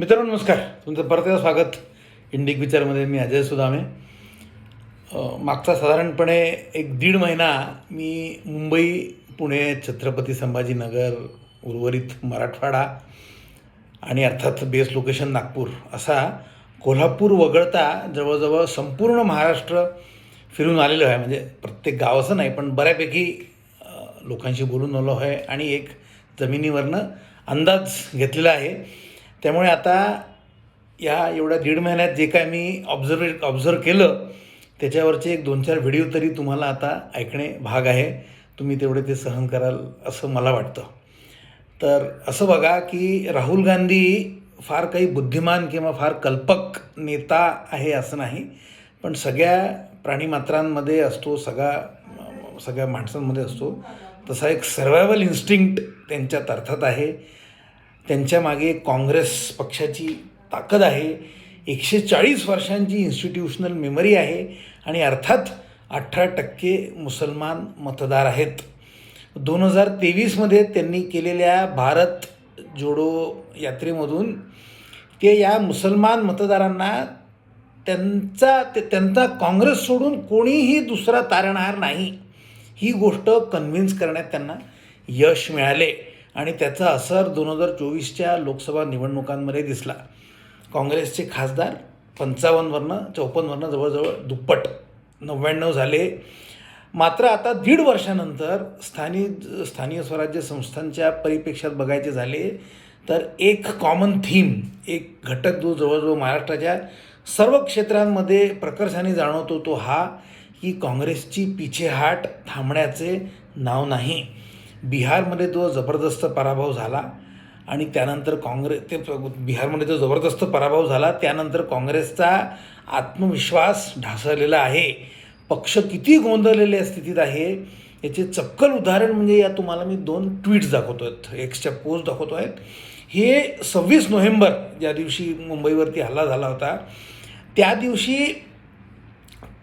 मित्रांनो नमस्कार. तुमचं परत एकदा स्वागत. इंडिक विचारमध्ये मी अजय सुदामे. मागचा साधारणपणे एक दीड महिना मी मुंबई पुणे छत्रपती संभाजीनगर उर्वरित मराठवाडा आणि अर्थात बेस लोकेशन नागपूर असा कोल्हापूर वगळता जवळजवळ संपूर्ण महाराष्ट्र फिरून आलेलो आहे. म्हणजे प्रत्येक गाव असं नाही पण बऱ्यापैकी लोकांशी बोलून आलो आहे आणि एक जमिनीवरनं अंदाज घेतलेला आहे. त्यामुळे आता या एवढ्या दीड महिन्यात जे काय मी ऑब्झर्व ऑब्झर्व केलं त्याच्यावरचे एक दोन चार व्हिडिओ तरी तुम्हाला आता ऐकणे भाग आहे. तुम्ही तेवढे ते सहन कराल असं मला वाटतं. तर असं बघा की राहुल गांधी फार काही बुद्धिमान किंवा फार कल्पक नेता आहे असं नाही. पण सगळ्या प्राणीमात्रांमध्ये असतो सगळा सगळ्या माणसांमध्ये असतो तसा एक सर्वायवल इन्स्टिंक्ट त्यांच्यात अर्थात आहे. त्यांच्या मागे काँग्रेस पक्षाची ताकद आहे. एकशे चाळीस वर्षांची इन्स्टिट्यूशनल मेमरी आहे आणि अर्थात अठरा टक्के मुसलमान मतदार आहेत. दोन हजार तेवीसमध्ये त्यांनी केलेल्या भारत जोडो यात्रेमधून ते या मुसलमान मतदारांना त्यांचा ते त्यांचा काँग्रेस सोडून कोणीही दुसरा तारणहार नाही. ही गोष्ट कन्व्हिन्स करण्यात त्यांना यश मिळाले. आणि त्याचा असर दोन हजार चोवीसच्या लोकसभा निवडणुकांमध्ये दिसला. काँग्रेसचे खासदार पंचावन्नवरनं चौपन्नवरनं जवळजवळ दुप्पट नव्याण्णव झाले. मात्र आता दीड वर्षानंतर स्थानिक स्थानीय स्वराज्य संस्थांच्या परिप्रेक्षात बघायचे झाले तर एक कॉमन थीम एक घटक जो जवळजवळ महाराष्ट्राच्या सर्व क्षेत्रांमध्ये प्रकर्षाने जाणवतो तो हा की काँग्रेसची पिछेहाट थांबण्याचे नाव नाही. बिहारमध्ये तो जबरदस्त पराभव झाला आणि त्यानंतर काँग्रेस ते बिहारमध्ये जो जबरदस्त पराभव झाला त्यानंतर काँग्रेसचा आत्मविश्वास ढासळलेला आहे. पक्ष किती गोंधळलेल्या स्थितीत आहे याचे चक्कल उदाहरण म्हणजे या तुम्हाला मी दोन ट्विट्स दाखवतो आहेत एक्सच्या पोस्ट दाखवतो आहेत हे सव्वीस नोव्हेंबर ज्या दिवशी मुंबईवरती हल्ला झाला होता त्या दिवशी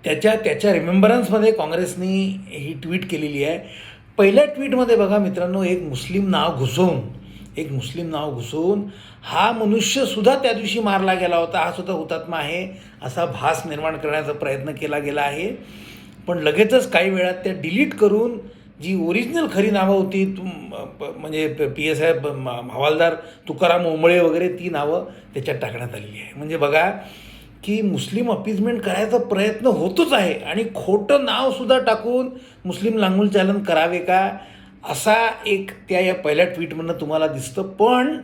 त्याच्या त्याच्या रिमेंबरन्समध्ये काँग्रेसनी ही ट्विट केलेली आहे. पहिल्या ट्विटमध्ये बघा मित्रांनो एक मुस्लिम नाव घुसवून एक मुस्लिम नाव घुसवून हा मनुष्यसुद्धा त्या दिवशी मारला गेला होता. हा सुद्धा हुतात्मा आहे असा भास निर्माण करण्याचा प्रयत्न केला गेला आहे. पण लगेचच काही वेळात त्या डिलीट करून जी ओरिजिनल खरी नावं होती तु प- म्हणजे पी एस आय हवालदार तुकाराम ओंबळे वगैरे ती नावं त्याच्यात टाकण्यात आलेली आहे. म्हणजे बघा की मुस्लिम अपीजमेंट करायचा प्रयत्न होतोच आहे. आणि खोटं नावसुद्धा टाकून मुस्लिम लांगूल चालन करावे का? असा एक त्या या पहिल्या ट्विटमधनं तुम्हाला दिसतं. पण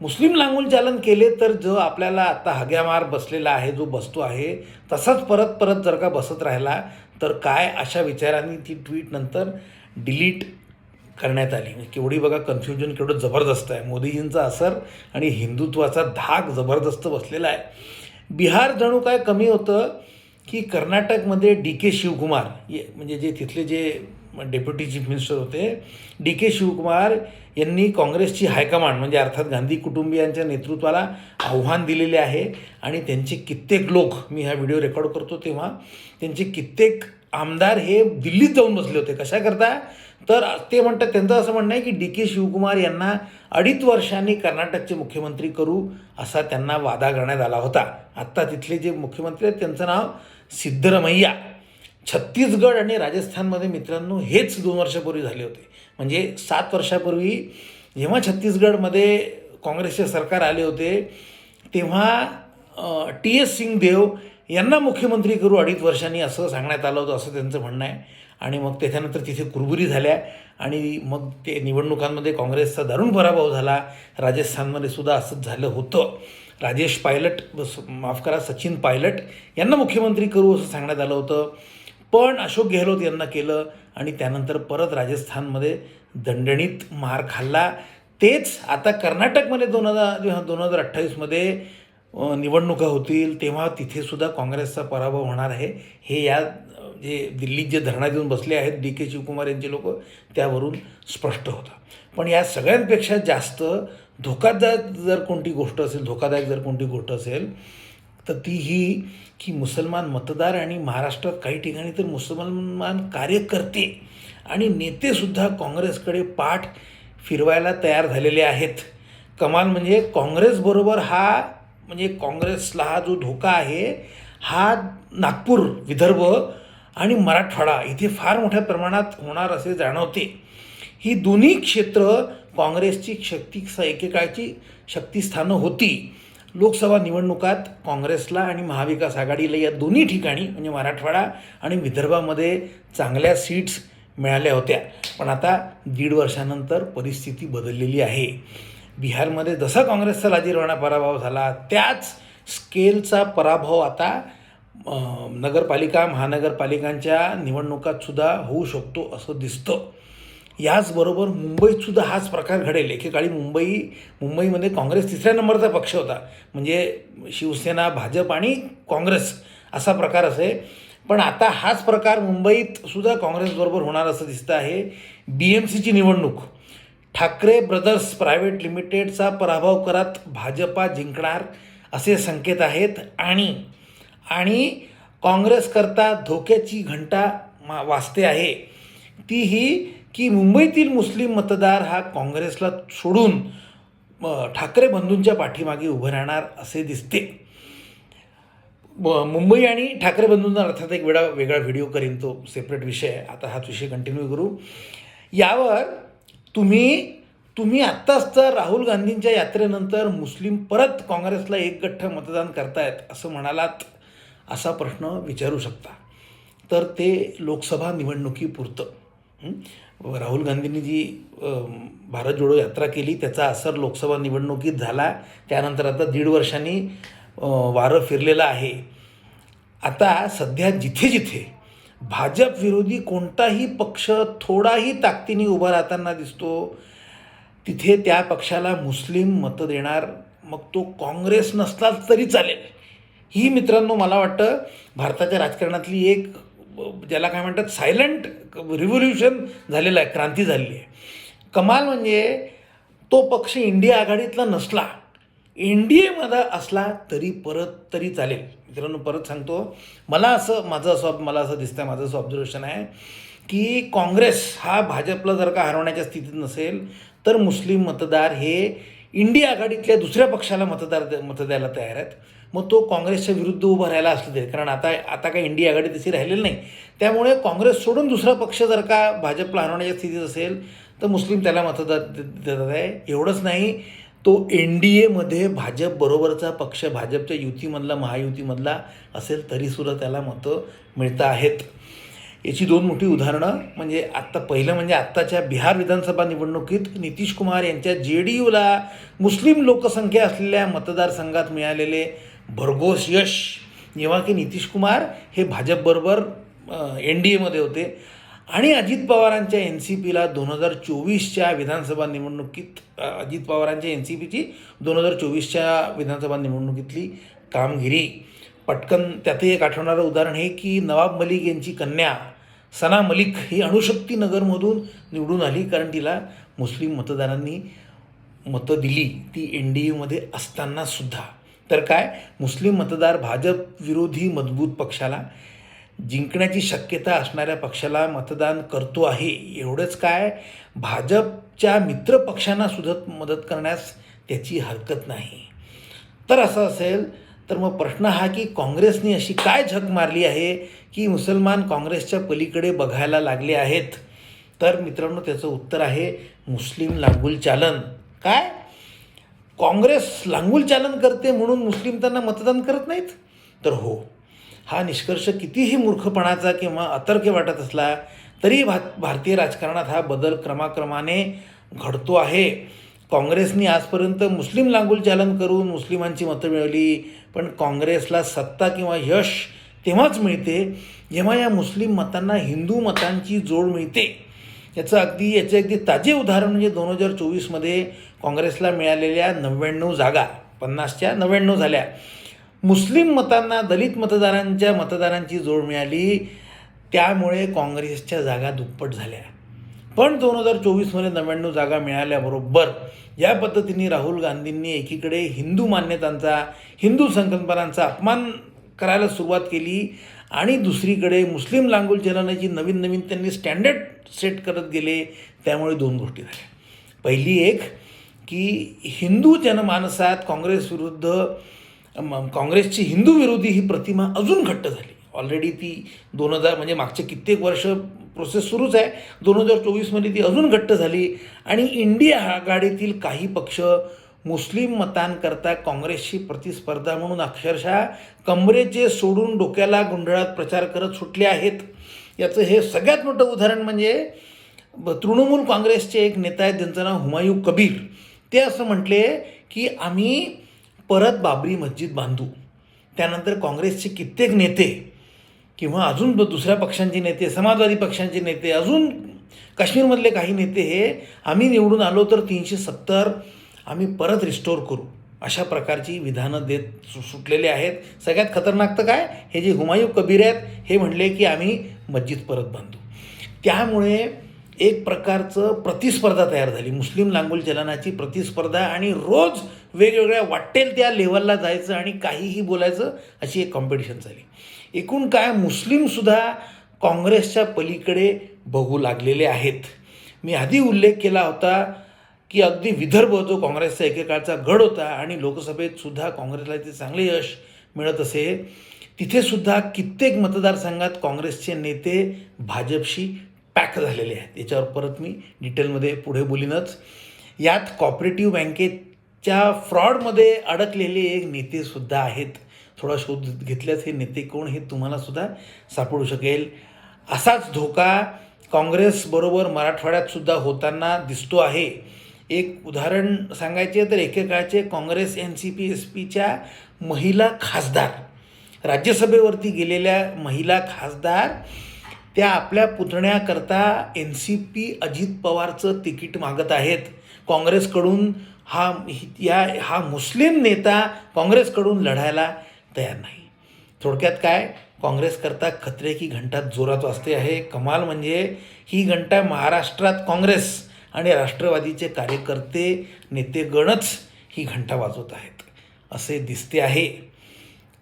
मुस्लिम लांगूल चालन केले तर जो आपल्याला आता हग्यामार बसलेला आहे जो बसतो आहे तसाच परत परत जर का बसत राहिला तर काय अशा विचारांनी ती ट्विट नंतर डिलीट करण्यात आली? म्हणजे केवढी बघा कन्फ्युजन केवढं जबरदस्त आहे. मोदीजींचा असर आणि हिंदुत्वाचा धाक जबरदस्त बसलेला आहे. बिहार जणू काय कमी होतं की कर्नाटकमध्ये डी के शिवकुमार ये म्हणजे जे तिथले जे डेप्युटी चीफ मिनिस्टर होते. डी के शिवकुमार यांनी काँग्रेसची हायकमांड म्हणजे अर्थात गांधी कुटुंबियांच्या नेतृत्वाला आव्हान दिलेले आहे. आणि त्यांचे कित्येक लोक मी हा व्हिडिओ रेकॉर्ड करतो तेव्हा त्यांचे कित्येक आमदार हे दिल्लीत जाऊन बसले होते. कशाकरता? तर ते म्हणतात त्यांचं असं म्हणणं आहे की डी के शिवकुमार यांना अडीच वर्षांनी कर्नाटकचे मुख्यमंत्री करू असा त्यांना वादा करण्यात आला होता. आत्ता तिथले जे मुख्यमंत्री आहेत त्यांचं नाव सिद्धरमैया. छत्तीसगड आणि राजस्थानमध्ये मित्रांनो हेच दोन वर्षापूर्वी झाले होते. म्हणजे सात वर्षापूर्वी जेव्हा छत्तीसगडमध्ये काँग्रेसचे सरकार आले होते तेव्हा टी एस सिंगदेव यांना मुख्यमंत्री करू अडीच वर्षांनी असं सांगण्यात आलं होतं असं त्यांचं म्हणणं आहे. आणि मग त्याच्यानंतर तिथे कुरबुरी झाल्या आणि मग ते निवडणुकांमध्ये काँग्रेसचा दारुण पराभव झाला. राजस्थानमध्ये सुद्धा असंच झालं होतं. राजेश पायलट माफ करा सचिन पायलट यांना मुख्यमंत्री करू असं सांगण्यात आलं होतं. पण अशोक गेहलोत यांना केलं आणि त्यानंतर परत राजस्थानमध्ये दणदणीत मार खाल्ला. तेच आता कर्नाटकमध्ये दोन हजार दोन हजार अठ्ठावीसमध्ये निवडणुका होतील तेव्हा तिथेसुद्धा काँग्रेसचा पराभव होणार आहे. हे या जे दिल्लीत जे धरणा देऊन बसले आहेत डी के शिवकुमार यांचे लोक त्यावरून स्पष्ट होतं. पण या सगळ्यांपेक्षा जास्त धोकादायक जर कोणती गोष्ट असेल धोकादायक जर कोणती गोष्ट असेल तर ती ही की मुसलमान मतदार आणि महाराष्ट्रात काही ठिकाणी तर मुसलमान कार्यकर्ते आणि नेतेसुद्धा काँग्रेसकडे पाठ फिरवायला तयार झालेले आहेत. कमाल म्हणजे काँग्रेसबरोबर हा म्हणजे काँग्रेसला हा जो धोका आहे हा नागपूर विदर्भ आणि मराठवाडा इथे फार मोठ्या प्रमाणात होणार असे जाणवते. ही दोन्ही क्षेत्र काँग्रेसची शक्ती एकेकाळची शक्तिस्थानं होती. लोकसभा निवडणुकात काँग्रेसला आणि महाविकास आघाडीला या दोन्ही ठिकाणी म्हणजे मराठवाडा आणि विदर्भामध्ये चांगल्या सीट्स मिळाल्या होत्या. पण आता दीड वर्षानंतर परिस्थिती बदललेली आहे. बिहारमध्ये जसा काँग्रेसचा लाजीरवाणा पराभव झाला त्याच स्केलचा पराभव आता नगरपालिका महानगरपालिकांच्या निवडणुकातसुद्धा होऊ शकतो असं दिसतं. याचबरोबर मुंबईतसुद्धा हाच प्रकार घडेल. एकेकाळी मुंबई मुंबईमध्ये काँग्रेस तिसऱ्या नंबरचा पक्ष होता. म्हणजे शिवसेना भाजप आणि काँग्रेस असा प्रकार असे. पण आता हाच प्रकार मुंबईतसुद्धा काँग्रेसबरोबर होणार असं दिसतं आहे. बी एम सीची निवडणूक. ठाकरे ब्रदर्स प्रायव्हेट लिमिटेडचा पराभव करत भाजपा जिंकणार असे संकेत आहेत. आणि आणि काँग्रेसकरता धोक्याची घंटा मा- वाजते आहे. ती ही की मुंबईतील मुस्लिम मतदार हा काँग्रेसला सोडून ठाकरे बंधूंच्या पाठीमागे उभं राहणार असे दिसते. मुंबई आणि ठाकरे बंधूंना अर्थात एक वेळा वेगळा व्हिडिओ करीन तो सेपरेट विषय आता हाच विषय कंटिन्यू करू. यावर तुम्ही तुम्ही आत्ताच तर राहुल गांधींच्या यात्रेनंतर मुस्लिम परत काँग्रेसला एक गठ्ठ मतदान करतायत असं म्हणालात असा प्रश्न विचारू शकता. तर ते लोकसभा निवडणुकीपुरतं. राहुल गांधींनी जी भारत जोडो यात्रा केली त्याचा असर लोकसभा निवडणुकीत झाला. त्यानंतर आता दीड वर्षांनी वारं फिरलेलं आहे. आता सध्या जिथे जिथे भाजप विरोधी कोणताही पक्ष थोडाही ताकदीने उभा राहताना दिसतो तिथे त्या पक्षाला मुस्लिम मतं देणार मग तो काँग्रेस नसला तरी चालेल. ही मित्रांनो मला वाटतं भारताच्या राजकारणातली एक ज्याला काय म्हणतात सायलंट रिव्होल्युशन झालेलं आहे क्रांती झालेली आहे. कमाल म्हणजे तो पक्ष इंडिया आघाडीतला नसला एन डी एमध्ये असला तरी परत तरी चालेल. मित्रांनो परत सांगतो मला असं माझं असं मला असं दिसतं माझं असं ऑब्झर्वेशन आहे की काँग्रेस हा भाजपला जर का हरवण्याच्या स्थितीत नसेल तर मुस्लिम मतदार हे इंडिया आघाडीतल्या दुसऱ्या पक्षाला मतदार मतं द्यायला तयार आहेत. मग तो काँग्रेसच्या विरुद्ध उभा राहायला असलं तरी कारण आता आता काही इंडिया आघाडी तशी राहिलेली नाही. त्यामुळे काँग्रेस सोडून दुसरा पक्ष जर का भाजपला हरवण्याच्या स्थितीत असेल तर मुस्लिम त्याला मतदार देतात आहे. एवढंच नाही तो एन डी एमध्ये भाजप बरोबरचा पक्ष भाजपच्या युतीमधला महायुतीमधला असेल तरीसुद्धा त्याला मतं मिळत आहेत. याची दोन मोठी उदाहरणं म्हणजे आत्ता पहिलं म्हणजे आत्ताच्या बिहार विधानसभा निवडणुकीत नितीश कुमार यांच्या जे डी यूला मुस्लिम लोकसंख्या असलेल्या मतदारसंघात मिळालेले भरघोस यश. जेव्हा की नितीश कुमार हे भाजपबरोबर एन डी एमध्ये होते. आणि अजित पवारांच्या एन सी पीला दोन हजार चोवीसच्या विधानसभा निवडणुकीत अजित पवारांच्या एन सी पीची दोन हजार चोवीसच्या विधानसभा निवडणुकीतली कामगिरी. पटकन त्यातही एक आठवणारं उदाहरण हे की नवाब मलिक यांची कन्या सना मलिक ही अणुशक्ती नगरमधून निवडून आली कारण तिला मुस्लिम मतदारांनी मतं दिली. ती एन डी एमध्ये असतानासुद्धा तर काय? मुस्लिम मतदार भाजप विरोधी मजबूत पक्षाला जिंकण्याची शक्यता असणाऱ्या पक्षाला मतदान करतो आहे. एवढंच काय? भाजपच्या मित्रपक्षांना सुद्धा मदत करण्यास त्याची हरकत नाही. तर असं असेल तर मग प्रश्न हा की काँग्रेसने अशी काय झक मारली आहे की मुसलमान काँग्रेसच्या पलीकडे बघायला लागले आहेत? तर मित्रांनो त्याचं उत्तर आहे मुस्लिम लांगुल चालन. काय? काँग्रेस लांगुल चालन करते म्हणून मुस्लिम त्यांना मतदान करत नाहीत? तर हो. हा निष्कर्ष कितीही मूर्खपणाचा किंवा अतर्क्य वाटत असला तरी भा भारतीय राजकारणात हा बदल क्रमाक्रमाने घडतो आहे. काँग्रेसनी आजपर्यंत मुस्लिम लांगुलचालन करून मुस्लिमांची मतं मिळवली पण काँग्रेसला सत्ता किंवा यश तेव्हाच मिळते जेव्हा या मुस्लिम मतांना हिंदू मतांची जोड मिळते. याचं अगदी याचे अगदी ताजे उदाहरण म्हणजे दोन हजार चोवीसमध्ये काँग्रेसला मिळालेल्या नव्याण्णव जागा पन्नासच्या नव्याण्णव झाल्या. मुस्लिम मतांना दलित मतदारांच्या मतदारांची जोड मिळाली त्यामुळे काँग्रेसच्या जागा दुप्पट झाल्या. पण दोन हजार चोवीसमध्ये नव्याण्णव जागा मिळाल्याबरोबर या पद्धतीने राहुल गांधींनी एकीकडे हिंदू मान्यतांचा हिंदू संकल्पनांचा अपमान करायला सुरुवात केली आणि दुसरीकडे मुस्लिम लांगुल चलनाची नवीन नवीन त्यांनी स्टँडर्ड सेट करत गेले त्यामुळे दोन गोष्टी झाल्या. पहिली एक की हिंदू जनमानसात काँग्रेस विरुद्ध काँग्रेसची हिंदू विरोधी ही प्रतिमा अजून घट्ट झाली. ऑलरेडी ती दोन हजार म्हणजे मागचे कित्येक वर्ष प्रोसेस सुरूच आहे. दोन हजार चोवीसमध्ये ती अजून घट्ट झाली. आणि इंडिया आघाडीतील काही पक्ष मुस्लिम मतांकरता काँग्रेसची प्रतिस्पर्धा म्हणून अक्षरशः कमरेचे सोडून डोक्याला गुंडळात प्रचार करत सुटले आहेत. याचं हे सगळ्यात मोठं उदाहरण म्हणजे तृणमूल काँग्रेसचे एक नेता आहेत ज्यांचं नाव हुमायू कबीर. ते असं म्हटले की आम्ही परत बाबरी मस्जिद बांधू. त्यानंतर काँग्रेसचे कित्येक नेते किंवा अजून ब- दुसऱ्या पक्षांचे नेते समाजवादी पक्षांचे नेते अजून काश्मीरमधले काही नेते हे आम्ही निवडून आलो तर तीनशे सत्तर आम्ही परत रिस्टोर करू. अशा प्रकारची विधानं देत सु सुटलेले आहेत. सगळ्यात खतरनाक तर काय? हे जे हुमायूं कबीर आहेत हे म्हणले की आम्ही मस्जिद परत बांधू. त्यामुळे एक प्रकारचं प्रतिस्पर्धा तयार झाली. मुस्लिम लांगुल चलनाची प्रतिस्पर्धा आणि रोज वेगवेगळ्या वाटेल त्या लेवलला जायचं आणि काहीही बोलायचं अशी एक कॉम्पिटिशन झाली. एकूण काय मुस्लिमसुद्धा काँग्रेसच्या पलीकडे बघू लागलेले आहेत. मी आधी उल्लेख केला होता की अगदी विदर्भ जो काँग्रेसचा एकेकाळचा गड होता आणि लोकसभेतसुद्धा काँग्रेसला ते चांगले यश मिळत असे तिथेसुद्धा कित्येक मतदारसंघात काँग्रेसचे नेते भाजपशी पॅक झालेले आहेत. याच्यावर परत मी डिटेलमध्ये पुढे बोलीनच. यात कॉपरेटिव्ह बँकेच्या फ्रॉडमध्ये अडकलेले एक नेतेसुद्धा आहेत. थोडा शोध घेतल्यास हे नेते कोण हे तुम्हालासुद्धा सापडू शकेल. असाच धोका काँग्रेसबरोबर मराठवाड्यातसुद्धा होताना दिसतो आहे. एक उदाहरण सांगायचे तर एकेकाळचे Congress N C P S पीच्या महिला खासदार. राज्यसभेवरती गेलेल्या महिला खासदार त्या आपल्या पुतण्याकरता एन सी पी अजित पवारचं तिकीट मागत आहेत. काँग्रेसकडून हा या हा मुस्लिम नेता काँग्रेसकडून लढायला तयार नाही. थोडक्यात काय? काँग्रेसकरता खतरे की घंटा जोरात वाजते आहे. कमाल म्हणजे ही घंटा महाराष्ट्रात काँग्रेस आणि राष्ट्रवादीचे कार्यकर्ते नेतेगणच ही घंटा वाजवत आहेत. असे दिसते आहे.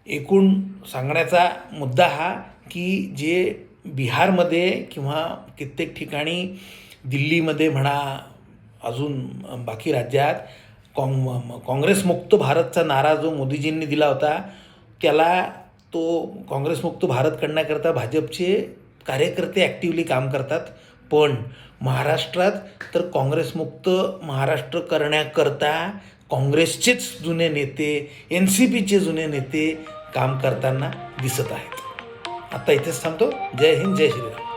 एकूण सांगण्याचा मुद्दा हा की जे बिहारमध्ये किंवा कित्येक ठिकाणी दिल्लीमध्ये म्हणा अजून बाकी राज्यात काँग काँग्रेसमुक्त भारतचा नारा जो मोदीजींनी दिला होता त्याला तो काँग्रेसमुक्त भारत करण्याकरता भाजपचे कार्यकर्ते ॲक्टिवली काम करतात. पण महाराष्ट्रात तर काँग्रेसमुक्त महाराष्ट्र करण्याकरता काँग्रेसचेच जुने नेते एन सी पीचे जुने नेते काम करताना दिसत आहेत. आता इथेच थांबतो. जय हिंद जय श्रीराम.